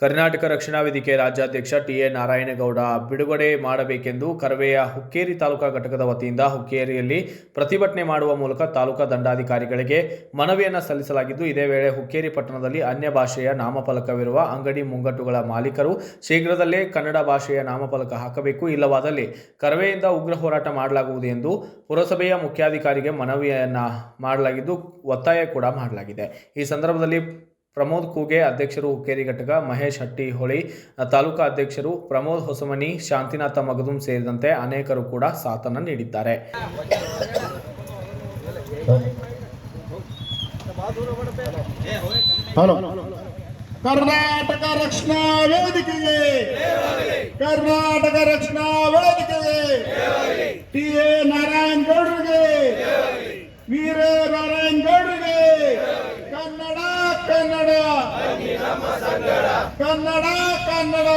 ಕರ್ನಾಟಕ ರಕ್ಷಣಾ ವೇದಿಕೆ ರಾಜ್ಯಾಧ್ಯಕ್ಷ ಎ ನಾರಾಯಣಗೌಡ ಬಿಡುಗಡೆ ಮಾಡಬೇಕೆಂದು ಕರವೆಯ ಹುಕ್ಕೇರಿ ತಾಲೂಕಾ ಘಟಕದ ವತಿಯಿಂದ ಹುಕ್ಕೇರಿಯಲ್ಲಿ ಪ್ರತಿಭಟನೆ ಮಾಡುವ ಮೂಲಕ ತಾಲೂಕಾ ದಂಡಾಧಿಕಾರಿಗಳಿಗೆ ಮನವಿಯನ್ನು ಸಲ್ಲಿಸಲಾಗಿದ್ದು, ಇದೇ ವೇಳೆ ಹುಕ್ಕೇರಿ ಪಟ್ಟಣದಲ್ಲಿ ಅನ್ಯ ಭಾಷೆಯ ನಾಮಫಲಕವಿರುವ ಅಂಗಡಿ ಮುಂಗಟ್ಟುಗಳ ಮಾಲೀಕರು ಶೀಘ್ರದಲ್ಲೇ ಕನ್ನಡ ಭಾಷೆಯ ನಾಮಫಲಕ ಹಾಕಬೇಕು. ಇಲ್ಲವಾದಲ್ಲಿ ಕರವೆಯಿಂದ ಉಗ್ರ ಹೋರಾಟ ಮಾಡಲಾಗುವುದು ಎಂದು ಪುರಸಭೆಯ ಮುಖ್ಯಾಧಿಕಾರಿಗೆ ಮನವಿಯನ್ನು ಮಾಡಲಾಗಿದ್ದು, ಒತ್ತಾಯ ಕೂಡ ಮಾಡಲಾಗಿದೆ. ಈ ಸಂದರ್ಭದಲ್ಲಿ ಪ್ರಮೋದ್ ಕೂಗೆ ಅಧ್ಯಕ್ಷರು ಹುಕ್ಕೇರಿ ಘಟಕ, ಮಹೇಶ್ ಹಟ್ಟಿಹೊಳಿ, ತಾಲೂಕಾ ಅಧ್ಯಕ್ಷರು ಪ್ರಮೋದ್ ಹೊಸಮನಿ, ಶಾಂತಿನಾಥ ಮಗದುಂ ಸೇರಿದಂತೆ ಅನೇಕರು ಕೂಡ ಸಾಥನ್ನು ನೀಡಿದ್ದಾರೆ. ಕರ್ನಾಟಕ ರಕ್ಷಣಾ ವೇದಿಕೆಗೆ. ಕರ್ನಾಟಕ ರಕ್ಷಣಾ ವೇದಿಕೆಗೆ. ಟಿ ಎ ನಾರಾಯಣ್ ಗೌಡ್ರಿಗೆ ವೀರ ನಾರಾಯಣ್ ಗೌಡ್ರಿಗೆ ಕನ್ನಡ ಕನ್ನಡ ಕನ್ನಡ ಕನ್ನಡ.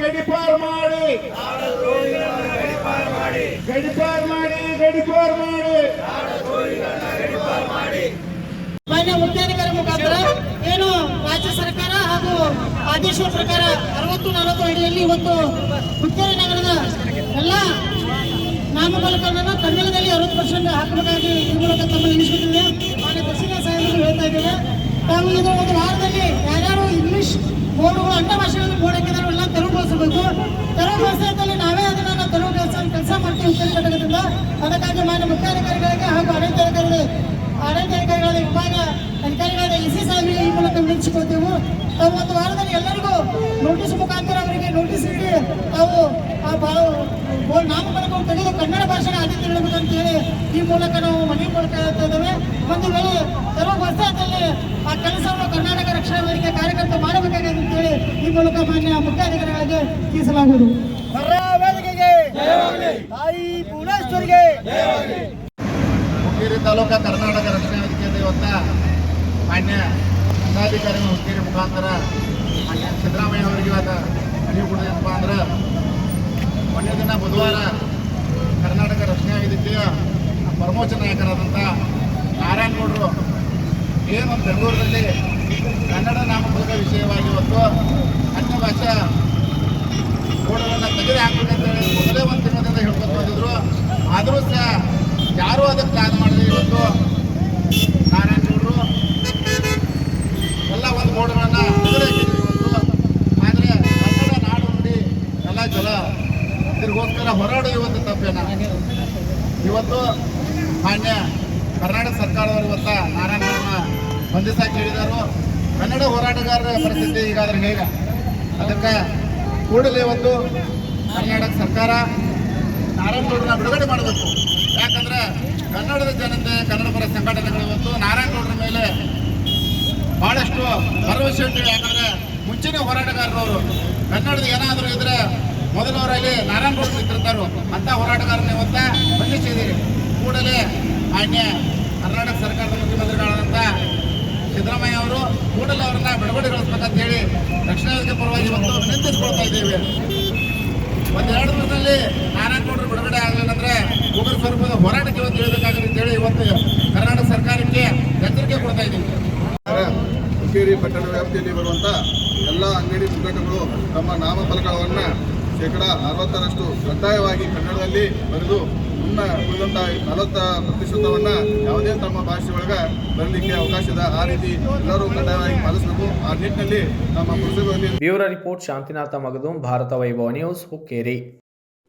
ಗಡಿಪಾರ್ ಮಾಡಿ. ಗಡಿಪಾರ್ ಮಾಡಿ ಗಡಿಪಾರ್ ಮಾಡಿ. ಮಾನ್ಯ ಮುಖ್ಯಾಧಿಕಾರಿ ಮುಖಾಂತರ ಏನು ರಾಜ್ಯ ಸರ್ಕಾರ ಹಾಗೂ ಆದೇಶ ಪ್ರಕಾರ ಅರವತ್ತು, ನಲವತ್ತು ಅಡಿಯಲ್ಲಿ ಇವತ್ತು ಹುಕ್ಕೇರಿ ನಗರದ ಎಲ್ಲ ನಾಮಫಲಕಗಳನ್ನು ಕನ್ನಡದಲ್ಲಿ ಅರವತ್ತು ಪರ್ಸೆಂಟ್ ಹಾಕಬೇಕಾಗಿ ಈ ಮೂಲಕ ತಮ್ಮಲ್ಲಿ ಎನಿಸುತ್ತಿದೆ ಮಾನ್ಯ ದರ್ಶನ ಸಾಹೇಬರು ಹೇಳ್ತಾ ಇದ್ದೇವೆ ತಾವು ಇದರ ಒಂದು ವಾರದಲ್ಲಿ ಯಾರ್ಯಾರು ಇಂಗ್ಲಿಷ್ ಬೋರ್ಡ್ಗಳು ಅನ್ಯ ಭಾಷೆಗಳನ್ನು ಬೋರ್ಡ್ ಹಾಕಿದ್ರು ಎಲ್ಲ ತೆರವುಗೊಳಿಸಬೇಕು ತೆರವುಗೊಳಿಸೋದ್ರಲ್ಲಿ ನಾವೇ ಅದನ್ನ ತೆಲುಗು ಕೆಲಸ ಕೆಲಸ ಮಾಡ್ತೀವಿ ಹುಕ್ಕೇರಿ ಘಟಕದಿಂದ ಅದಕ್ಕಾಗಿ ಮಾನ್ಯ ಮುಖ್ಯಾಧಿಕಾರಿಗಳಿಗೆ ಹಾಗೂ ಆಡಳಿತ ಅಧಿಕಾರಿಗಳ ವಿಭಾಗ ಅಧಿಕಾರಿಗಳಾದ ಎಸ್ ಸಿ ಸಾಹೇಬರಿಗೆ ಈ ಮೂಲಕ ವಿನಂತಿಸಿಕೊಳ್ತೇವೆ ತಾವು ಒಂದು ವಾರದಲ್ಲಿ ಎಲ್ಲರಿಗೂ ನೋಟಿಸ್ ಮುಖಾಂತರ ಅವರಿಗೆ ನೋಟಿಸ್ ನೀಡಿ ತಾವು ಆ ನಾಮಫಲಕವನ್ನು ತೆಗೆದು ಕನ್ನಡ ಭಾಷೆಗೆ ಆದ್ಯತೆ ಅಂತ ಹೇಳಿ ಈ ಮೂಲಕ ನಾವು ಮನವಿ ಕೊಡ್ತಾ ಇದ್ದೇವೆ. ಒಂದು ವೇಳೆ ಕೆಲವು ವರ್ಷದಲ್ಲಿ ಆ ಕೆಲಸವನ್ನು ಕರ್ನಾಟಕ ರಕ್ಷಣಾ ವೇದಿಕೆ ಕಾರ್ಯಕರ್ತ ಮಾಡಬೇಕಾಗಿದೆ ಈ ಮೂಲಕ ಮಾನ್ಯ ಮುಖ್ಯಾಧಿಕಾರಿಗಳಿಗೆ ತಿಳಿಸಲಾಗುವುದು ಹುಕ್ಕೇರಿ ತಾಲೂಕಾ ಕರ್ನಾಟಕ ರಕ್ಷಣಾ ವೇದಿಕೆಯಿಂದ ಇವತ್ತ ಮಾನ್ಯ ಜಿಲ್ಲಾಧಿಕಾರಿಗಳು ಹುಕ್ಕೇರಿ ಮುಖಾಂತರ ಮಾನ್ಯ ಸಿದ್ದರಾಮಯ್ಯ ಅವರಿಗೆ ಇವತ್ತು ಅರಿವು ಕೊಡೋದೇನಪ್ಪ ಅಂದ್ರೆ ಮೊನ್ನೆ ದಿನ ಬುಧವಾರ ಕರ್ನಾಟಕ ರಕ್ಷಣಾ ವೇದಿಕೆಯ ಪರಮೋಚ್ಚ ನಾಯಕರಾದಂಥ ನಾರಾಯಣಗೌಡರು ಏನು ಬೆಂಗಳೂರಿನಲ್ಲಿ ಕನ್ನಡ ನಾಮಫಲಕ ವಿಷಯವಾಗಿ ಇವತ್ತು ಅನ್ಯ ಭಾಷಾ ಬೋರ್ಡ್ಗಳನ್ನು ತೆಗೆದು ಹಾಕಬೇಕಂತೇಳಿ ಮೊದಲೇ ಒಂದು ತಿಂಗಳಿಂದ ಹೇಳ್ಕೊತ ಬಂದಿದ್ರು ಆದರೂ ಸಹ ಯಾರೂ ಅದಕ್ಕೆ ಪ್ಲಾನ್ ಮಾಡಿದೆ ಇವತ್ತು ನಾರಾಯಣಗೌಡರು ಎಲ್ಲ ಒಂದು ಬೋರ್ಡ್ಗಳನ್ನು ತೆಗೆದು ಹಾಕಿದ್ರು ಇವತ್ತು ಆದರೆ ಕನ್ನಡ ನಾಡು ನುಡಿ ಎಲ್ಲ ಜಲ ಇದ್ರಿಗೋಸ್ಕರ ಹೋರಾಡುವಂಥ ಇವತ್ತು ತಪ್ಪೇನ? ಇವತ್ತು ಮಾನ್ಯ ಕರ್ನಾಟಕ ಸರ್ಕಾರದವರು ಇವತ್ತ ನಾರಾಯಣನ ಬಂಧಿಸಕ್ಕೆ ಹೇಳಿದರು. ಕನ್ನಡ ಹೋರಾಟಗಾರರ ಪರಿಸ್ಥಿತಿ ಈಗಾದ್ರೆ ಹೇಗೆ? ಅದಕ್ಕೆ ಕೂಡಲೇ ಒಂದು ಕರ್ನಾಟಕ ಸರ್ಕಾರ ನಾರಾಯಣಗೌಡರನ್ನ ಬಿಡುಗಡೆ ಮಾಡಬೇಕು. ಯಾಕಂದ್ರೆ ಕನ್ನಡದ ಜನತೆ, ಕನ್ನಡ ಪರ ಸಂಘಟನೆಗಳು ಇವತ್ತು ನಾರಾಯಣಗೌಡರ ಮೇಲೆ ಬಹಳಷ್ಟು ಭರವಸೆ ಉಂಟು. ಯಾಕಂದ್ರೆ ಮುಂಚಿನ ಹೋರಾಟಗಾರರವರು, ಕನ್ನಡದ ಏನಾದರೂ ಇದ್ರೆ ಮೊದಲವರಲ್ಲಿ ನಾರಾಯಣಗೌಡರು ನಿಂತಿರ್ತಾರೋ ಅಂತ ಹೋರಾಟಗಾರನ ಇವತ್ತ ಬಂಧಿಸಿದ್ದೀರಿ ಕೂಡಲೇ ಮಾನ್ಯ ಕರ್ನಾಟಕ ಸರ್ಕಾರದ ಮುಖ್ಯಮಂತ್ರಿಗಳಾದಂಥ ಸಿದ್ದರಾಮಯ್ಯ ಅವರು ಕೂಡಲೇ ಅವರನ್ನ ಬಿಡುಗಡೆಗೊಳಿಸ್ಬೇಕಂತ ಹೇಳಿ ರಕ್ಷಣಾ ಪರವಾಗಿ ಇವತ್ತು ವಿನಂತಿಸ್ಕೊಳ್ತಾ ಇದ್ದೇವೆ. ಒಂದೆರಡು ದಿನದಲ್ಲಿ ನಾರಾಯಣಗೌಡರು ಬಿಡುಗಡೆ ಆಗಲಿಲ್ಲ ಅಂದ್ರೆ ಉಗ್ರ ಸ್ವರೂಪದ ಹೋರಾಟಕ್ಕೆ ಇವತ್ತು ಇಳಬೇಕಾಗುತ್ತೆ ಅಂತೇಳಿ ಇವತ್ತು ಕರ್ನಾಟಕ ಸರ್ಕಾರಕ್ಕೆ ಎಚ್ಚರಿಕೆ ಕೊಡ್ತಾ ಇದ್ದೀವಿ. ಹುಕ್ಕೇರಿ ಪಟ್ಟಣ ವ್ಯಾಪ್ತಿಯಲ್ಲಿ ಬರುವಂಥ ಎಲ್ಲ ಅಂಗಡಿ ಸಂಘಟನೆಗಳು ತಮ್ಮ ನಾಮಫಲಕವನ್ನು ಶೇಕಡ ಅರವತ್ತರಷ್ಟು ಕಡ್ಡಾಯವಾಗಿ ಕನ್ನಡದಲ್ಲಿ ಬರೆದು ಮುನ್ನ ಉಳಿದಂಥ ನಲವತ್ತ ಪ್ರತಿಶತವನ್ನು ಯಾವುದೇ ತಮ್ಮ ಭಾಷೆ ಒಳಗೆ ಬರಲಿಕ್ಕೆ ಅವಕಾಶ ಇದೆ. ಆ ರೀತಿ ಎಲ್ಲರೂ ಕಡ್ಡಾಯವಾಗಿ ಪಾಲಿಸಬೇಕು. ಆ ನಿಟ್ಟಿನಲ್ಲಿ ನಮ್ಮ ಪುಸ್ತಕದಲ್ಲಿ bureau report Shantinath Magadum Bharat Vaibhav news Hukkeri.